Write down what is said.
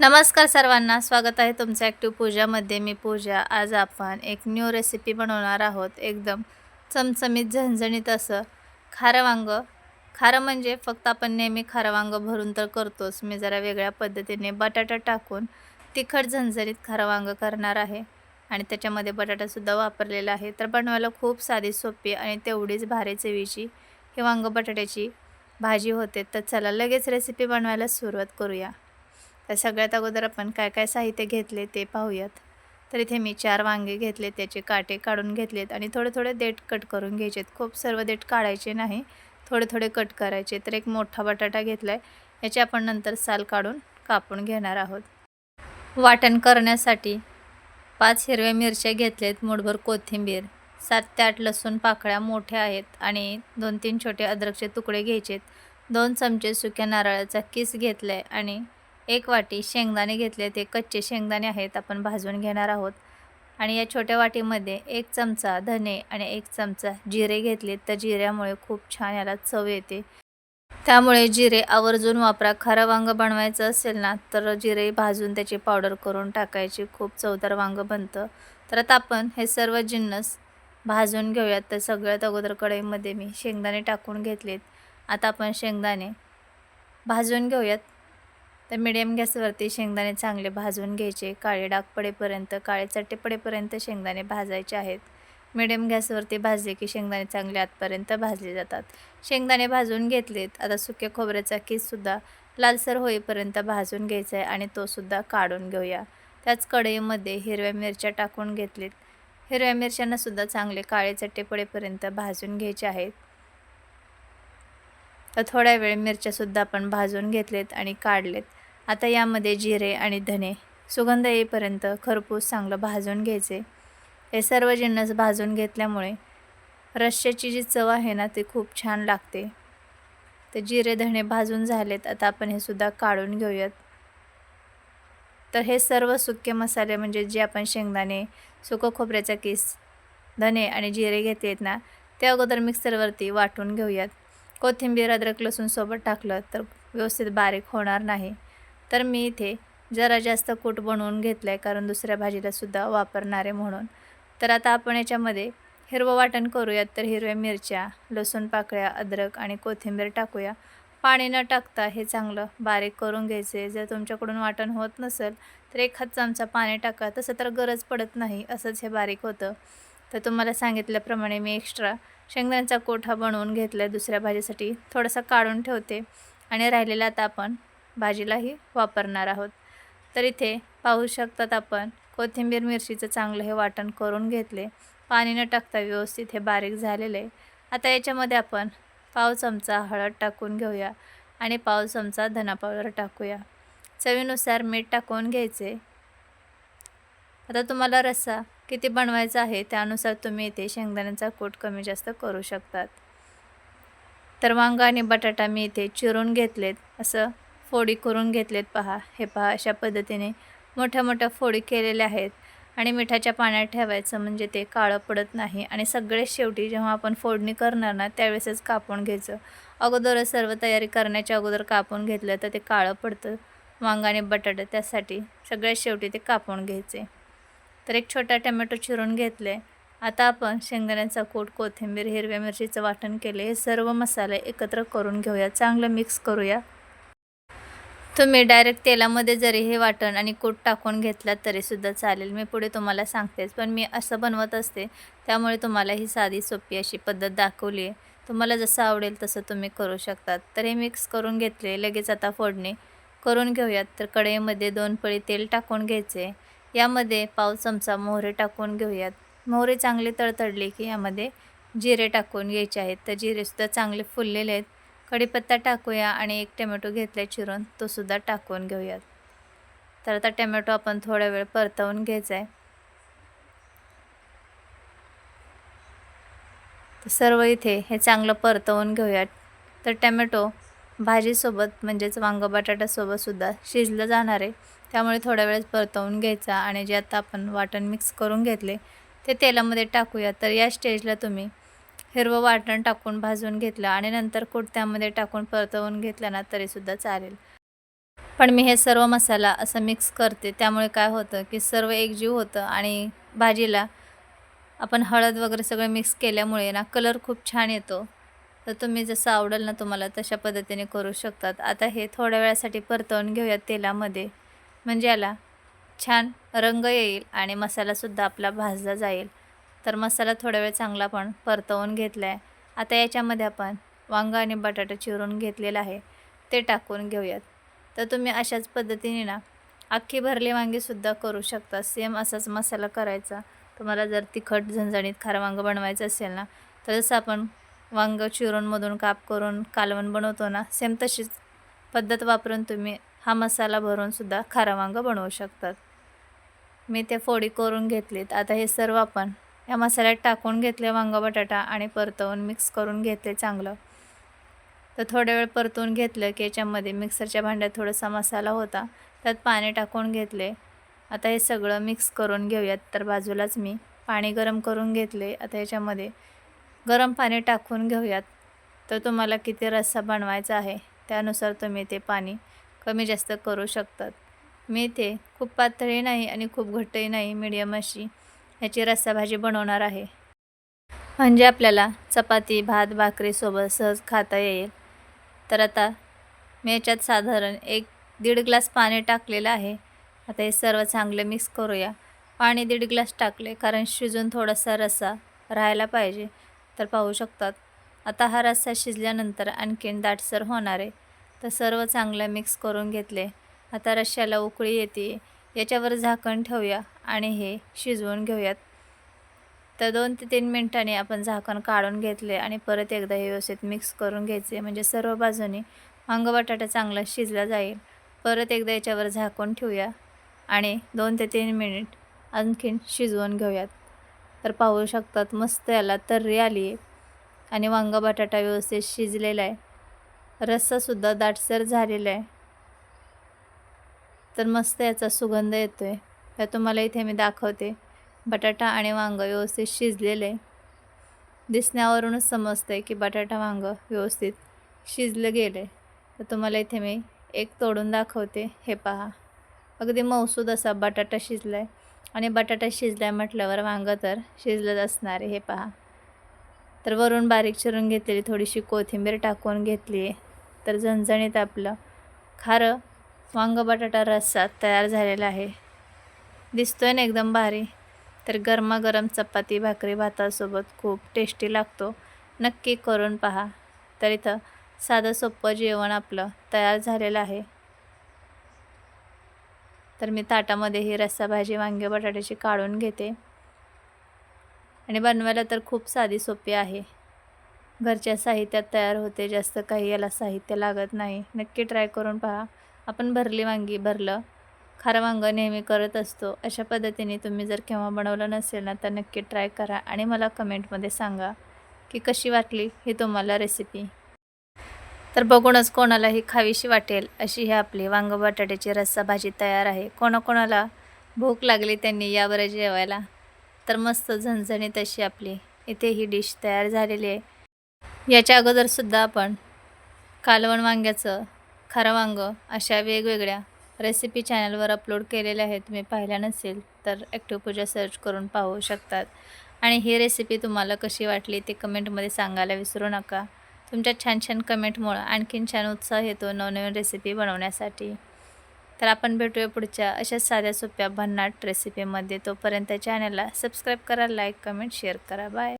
नमस्कार सर्वांना स्वागत आहे तुमचं ॲक्टिव्ह पूजामध्ये मी पूजा. आज आपण एक न्यू रेसिपी बनवणार आहोत. एकदम चमचमीत झणझणीत असं. खारं वांगं. खारं म्हणजे फक्त आपण नेहमी खारं वांगं भरून तर करतोच. मी जरा वेगळ्या पद्धतीने बटाटा टाकून तिखट झणझणीत खारं वांगं करणार आहे. आणि त्याच्यामध्ये बटाटासुद्धा वापरलेला आहे. तर बनवायला खूप साधी सोपी आणि तेवढीच भारी चवीची ही वांगं बटाट्याची भाजी होते. तर चला लगेच रेसिपी बनवायला सुरुवात करूया. तर सगळ्यात अगोदर आपण काय काय साहित्य घेतले ते पाहूयात. तर इथे मी चार वांगे घेतले त्याचे काटे काढून घेतलेत आणि थोडे थोडे देठ कट करून घ्यायचेत. खूप सर्व देठ काढायचे नाही थोडे थोडे कट करायचे. तर एक मोठा बटाटा घेतला आहे याचे आपण नंतर साल काढून कापून घेणार आहोत. वाटण करण्यासाठी पाच हिरव्या मिरच्या घेतल्यात मुठभर कोथिंबीर सात ते आठ लसूण पाकळ्या मोठ्या आहेत आणि दोन तीन छोटे अद्रकचे तुकडे घ्यायचेत. दोन चमचे सुक्या नारळाचा किस घेतला आहे आणि एक वाटी शेंगदाणे घेतले ते कच्चे शेंगदाणे आहेत आपण भाजून घेणार आहोत. आणि या छोट्या वाटीमध्ये एक चमचा धने आणि एक चमचा जिरे घेतले. तर जिऱ्यामुळे खूप छान याला चव येते. त्यामुळे जिरे आवर्जून वापरा. खरं वांगं बनवायचं असेल ना तर जिरे भाजून त्याची पावडर करून टाकायची. खूप चवदार वांगं बनतं. तर आता आपण हे सर्व जिन्नस भाजून घेऊयात. तर सगळ्यात अगोदर कढईमध्ये मी शेंगदाणे टाकून घेतलेत. आता आपण शेंगदाणे भाजून घेऊयात. तर मिडियम गॅसवरती शेंगदाणे चांगले भाजून घ्यायचे. काळे डाग पडेपर्यंत काळे चट्टे पडेपर्यंत शेंगदाणे भाजायचे आहेत. मिडियम गॅसवरती भाजले की शेंगदाणे चांगले आतपर्यंत भाजले जातात. शेंगदाणे भाजून घेतलेत. आता सुक्या खोबऱ्याचा किससुद्धा लालसर होईपर्यंत भाजून घ्यायचा आहे आणि तोसुद्धा काढून घेऊया. त्याच कढईमध्ये हिरव्या मिरच्या टाकून घेतलेत. हिरव्या मिरच्यांनासुद्धा चांगले काळे चट्टे पडेपर्यंत भाजून घ्यायचे आहेत. तर थोड्या वेळ मिरच्यासुद्धा आपण भाजून घेतलेत आणि काढलेत. आता यामध्ये जिरे आणि धने सुगंध येईपर्यंत खरपूस चांगलं भाजून घ्यायचे. हे सर्व जिन्नस भाजून घेतल्यामुळे रश्श्याची जी चव आहे ना ती खूप छान लागते. तर जिरे धणे भाजून झालेत आता आपण हे सुद्धा काढून घेऊयात. तर हे सर्व सुके मसाले म्हणजे जे आपण शेंगदाणे सुकं खोबऱ्याचा किस धने आणि जिरे घेतलेत ना ते अगोदर मिक्सरवरती वाटून घेऊयात. कोथिंबीर अद्रक लसूणसोबत टाकलं तर व्यवस्थित बारीक होणार नाही. तर मी इथे जरा जास्त कूट बनवून घेतलं आहे कारण दुसऱ्या भाजीलासुद्धा वापरणार आहे म्हणून. तर आता आपण याच्यामध्ये हिरवं वाटण करूयात. तर हिरव्या मिरच्या लसूण पाकळ्या अद्रक आणि कोथिंबीर टाकूया. पाणी न टाकता हे चांगलं बारीक करून घ्यायचे. जर तुमच्याकडून वाटण होत नसेल तर एखाद चमचा पाणी टाका. तसं तर गरज पडत नाही असंच हे बारीक होतं. तर तुम्हाला सांगितल्याप्रमाणे मी एक्स्ट्रा शेंगदाण्याचा कोठा बनवून घेतला आहे दुसऱ्या भाजीसाठी थोडासा काढून ठेवते. आणि राहिलेला आता आपण भाजीलाही वापरणार आहोत. तर इथे पाहू शकतात आपण कोथिंबीर मिरचीचं चांगलं हे वाटण करून घेतले. पाणी न टाकता व्यवस्थित हे बारीक झालेले. आता याच्यामध्ये आपण पाव चमचा हळद टाकून घेऊया आणि पाव चमचा धना पावडर टाकूया. चवीनुसार मीठ टाकून घ्यायचे. आता तुम्हाला रस्सा किती बनवायचा आहे त्यानुसार तुम्ही इथे शेंगदाण्याचा कूट कमी जास्त करू शकतात. तर वांगा आणि बटाटा मी इथे चिरून घेतलेत. असं फोडी करून घेतलेत पहा. हे पहा अशा पद्धतीने मोठ्या मोठ्या फोडी केलेल्या आहेत. आणि मिठाच्या पाण्यात ठेवायचं म्हणजे ते काळं पडत नाही. आणि सगळे शेवटी जेव्हा आपण फोडणी करणार ना त्यावेळेसच कापून घ्यायचं. अगोदरच सर्व तयारी करण्याच्या अगोदर कापून घेतलं तर ते काळं पडतं. वांगाने बटाटे बटाटा त्यासाठी सगळ्यात शेवटी ते कापून घ्यायचे. तर एक छोटा टमॅटो चिरून घेतले. आता आपण शेंगदाण्याचा कूट कोथिंबीर हिरव्या मिरचीचं वाटण केले. हे सर्व मसाले एकत्र करून घेऊया. चांगलं मिक्स करूया. तुम्ही डायरेक्ट तेलामध्ये जरी हे वाटण आणि कूट टाकून घेतलात तरीसुद्धा चालेल. मी पुढे तुम्हाला सांगतेच पण मी असं बनवत असते त्यामुळे तुम्हाला ही साधी सोपी अशी पद्धत दाखवली आहे. तुम्हाला जसं आवडेल तसं तुम्ही करू शकतात. तर हे मिक्स करून घेतले लगेच आता फोडणी करून घेऊयात. तर कढईमध्ये दोन पळी तेल टाकून घ्यायचे. यामध्ये पाव चमचा मोहरे टाकून घेऊयात. मोहरे चांगले तळतळले की यामध्ये जिरे टाकून घ्यायचे आहेत. तर जिरेसुद्धा चांगले फुललेले आहेत. कढीपत्ता टाकूया आणि एक टोमॅटो घेतला चिरून तो सुद्धा टाकून घेऊयात. तर आता टोमॅटो आपण थोडा वेळ परतवून घ्यायचा आहे तर सर्व इथे हे चांगलं परतवून घेऊयात. तर टमॅटो भाजीसोबत म्हणजेच वांग बटाट्यासोबतसुद्धा शिजलं जाणार आहे. त्यामुळे थोड्या वेळेस परतवून घ्यायचा आणि जे आता आपण वाटण मिक्स करून घेतले ते तेलामध्ये टाकूया. तर या स्टेजला तुम्ही हिरवं वाटण टाकून भाजून घेतलं आणि नंतर कूट त्यामध्ये टाकून परतवून घेतलं ना तरीसुद्धा चालेल. पण मी हे सर्व मसाला असं मिक्स करते. त्यामुळे काय होतं की सर्व एकजीव होतं आणि भाजीला आपण हळद वगैरे सगळं मिक्स केल्यामुळे ना कलर खूप छान येतो. तर तुम्ही जसं आवडेल ना तुम्हाला तशा पद्धतीने करू शकतात. आता हे थोड्या वेळासाठी परतवून घेऊयात तेलामध्ये. म्हणजे याला छान रंग येईल आणि मसालासुद्धा आपला भाजला जाईल. तर मसाला थोडा वेळ चांगला पण परतवून घेतला आहे आता याच्यामध्ये आपण वांग आणि बटाटा चिरून घेतलेला आहे. ते टाकून घेऊयात. तर तुम्ही अशाच पद्धतीने ना अख्खी भरली वांगीसुद्धा करू शकता. सेम असाच मसाला करायचा. तुम्हाला जर तिखट झणझणीत खारं वांगं बनवायचं असेल ना तर जसं आपण वांग चिरूनमधून काप करून कालवण बनवतो ना सेम तशीच पद्धत वापरून तुम्ही हा मसाला भरूनसुद्धा खारं वांगं बनवू शकतात. मी ते फोडी करून घेतलीत. आता हे सर्व आपण या मसाल्यात टाकून घेतले वांगा बटाटा आणि परतवून मिक्स करून घेतले चांगलं. तर थोड्या वेळ परतून घेतलं की याच्यामध्ये मिक्सरच्या भांड्यात थोडासा मसाला होता. त्यात पाणी टाकून घेतले. आता हे सगळं मिक्स करून घेऊयात. तर बाजूलाच मी पाणी गरम करून घेतले. आता याच्यामध्ये गरम पाणी टाकून घेऊयात. तर तुम्हाला किती रस्सा बनवायचा आहे त्यानुसार तुम्ही ते पाणी कमी जास्त करू शकतात. मी ते खूप पातळी नाही आणि खूप घट्टही नाही मिडियम अशी. ह्याची रस्साभाजी बनवणार आहे. म्हणजे आपल्याला चपाती भात भाकरीसोबत सहज खाता येईल. तर आता मी याच्यात साधारण एक दीड ग्लास पाणी टाकलेलं आहे. आता हे सर्व चांगलं मिक्स करूया. पाणी दीड ग्लास टाकले कारण शिजून थोडासा रस्सा राहायला पाहिजे. तर पाहू शकतात. आता हा रस्सा शिजल्यानंतर आणखीन दाटसर होणार आहे. तर सर्व चांगलं मिक्स करून घेतले. आता रश्श्याला उकळी येते. याच्यावर झाकण ठेवूया आणि हे शिजवून घेऊयात. तर दोन ते तीन मिनटांनी आपण झाकण काढून घेतले आणि परत एकदा हे व्यवस्थित मिक्स करून घ्यायचे. म्हणजे सर्व बाजूने वांग बटाटा चांगला शिजला जाईल. परत एकदा याच्यावर झाकून ठेवूया आणि दोन ते तीन मिनिट आणखीन शिजवून घेऊयात. तर पाहू शकतात मस्त याला तर्री आली आहे आणि वांगा बटाटा व्यवस्थित शिजलेला आहे. रस्सासुद्धा दाटसर झालेला आहे. तर मस्त याचा सुगंध येतो आहे तर तुम्हाला इथे मी दाखवते. बटाटा आणि वांगं व्यवस्थित शिजलेलं. आहे दिसण्यावरूनच समजतं आहे की बटाटा वांगं व्यवस्थित शिजलं गेलं आहे तर तुम्हाला इथे मी एक तोडून दाखवते. हे पहा. अगदी मौसूद असा बटाटा शिजला आहे आणि बटाटा शिजला म्हटल्यावर वांगं तर शिजलंच असणार आहे. हे पहा. तर वरून बारीक चिरून घेतलेली थोडीशी कोथिंबीर टाकून घेतली आहे तर झणझणीत आपलं खारं वांग बटाटा रस्सा तयार झालेला आहे. दिसतोय ना एकदम भारी. तर गरमागरम चपाती भाकरी भातासोबत खूप टेस्टी लागतो. नक्की करून पहा. तर इथं साधं सोप्पं जेवण आपलं तयार झालेलं आहे. तर मी ताटामध्ये ही रस्सा भाजी वांगे बटाट्याची काढून घेते. आणि बनवायला तर खूप साधी सोपी आहे. घरच्या साहित्यात तयार होते जास्त काही याला साहित्य लागत नाही. नक्की ट्राय करून पहा. आपण भरली वांगी भरलं खारं वांगं नेहमी करत असतो अशा पद्धतीने तुम्ही जर केव्हा बनवलं नसेल ना तर नक्की ट्राय करा आणि मला कमेंटमध्ये सांगा की कशी वाटली ही तुम्हाला रेसिपी तर बघूनच कोणालाही खावीशी वाटेल अशी ही आपली वांग बटाट्याची रस्सा भाजी तयार आहे. कोणाकोणाला भूक लागली त्यांनी यावर जेवायला. तर मस्त झणझणीत अशी आपली इथे ही डिश तयार झालेली आहे. याच्या अगोदरसुद्धा आपण कालवण वांग्याचं खारं वांगं अशा वेगवेगळ्या रेसिपी चॅनलवर अपलोड केलेल्या आहेत तुम्ही पाहिल्या नसेल तर ॲक्टिव्ह पूजा सर्च करून पाहू शकतात. आणि ही रेसिपी तुम्हाला कशी वाटली ते कमेंटमध्ये सांगायला विसरू नका. तुमच्या छान छान कमेंटमुळं आणखीन छान उत्साह येतो नवनवीन रेसिपी बनवण्यासाठी. तर आपण भेटूया पुढच्या अशाच साध्या सोप्या भन्नाट रेसिपीमध्ये तोपर्यंत चॅनलला सबस्क्राईब करा लाईक कमेंट शेअर करा. बाय